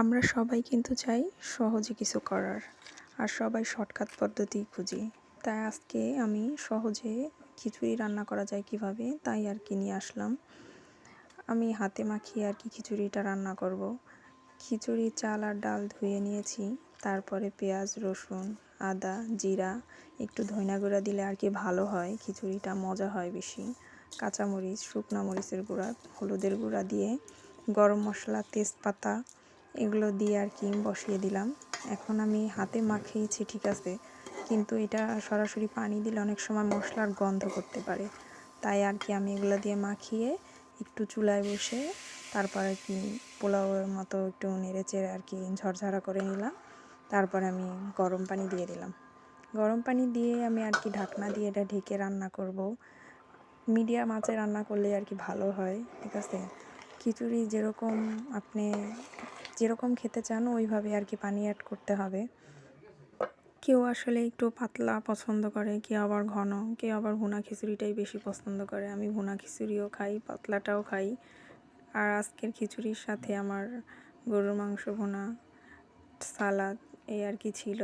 আমরা সবাই কিন্তু চাই সহজে কিছু করার, আর সবাই শর্টকাট পদ্ধতি খুঁজি। তাই আজকে আমি সহজে খিচুড়ি রান্না করা যায় কীভাবে, তাই আর কি নিয়ে আসলাম। আমি হাতে মাখিয়ে আর কি খিচুড়িটা রান্না করব। খিচুড়ি, চাল আর ডাল ধুয়ে নিয়েছি। তারপরে পেঁয়াজ, রসুন, আদা, জিরা, একটু ধইনা গুঁড়া দিলে আর কি ভালো হয়, খিচুড়িটা মজা হয় বেশি। কাঁচামরিচ, শুকনো মরিচের গুঁড়া, হলুদের গুঁড়া দিয়ে গরম মশলা, তেজপাতা এগুলো দিয়ে আর কি বসিয়ে দিলাম। এখন আমি হাতে মাখিয়েছি, ঠিক আছে? কিন্তু এটা সরাসরি পানি দিলে অনেক সময় মশলার গন্ধ করতে পারে। তাই আর কি আমি এগুলো দিয়ে মাখিয়ে একটু চুলায় বসে তারপর আর কি পোলাওয়ের মতো একটু নেড়ে চেড়ে আর কি ঝরঝরা করে নিলাম। তারপর আমি গরম পানি দিয়ে দিলাম। গরম পানি দিয়ে আমি আর কি ঢাকনা দিয়ে এটা ঢেকে রান্না করব। মিডিয়াম আঁচে রান্না করলে আর কি ভালো হয়, ঠিক আছে? খিচুড়ি যেরকম আপনি যেরকম খেতে চান, ওইভাবে আর কি পানি অ্যাড করতে হবে। কেউ আসলে একটু পাতলা পছন্দ করে, কেউ আবার ঘন, কেউ আবার ভুনা খিচুড়িটাই বেশি পছন্দ করে। আমি ভুনা খিচুড়িও খাই, পাতলাটাও খাই। আর আজকের খিচুড়ির সাথে আমার গরুর মাংস ভুনা, সালাদ, এই আর কি ছিল।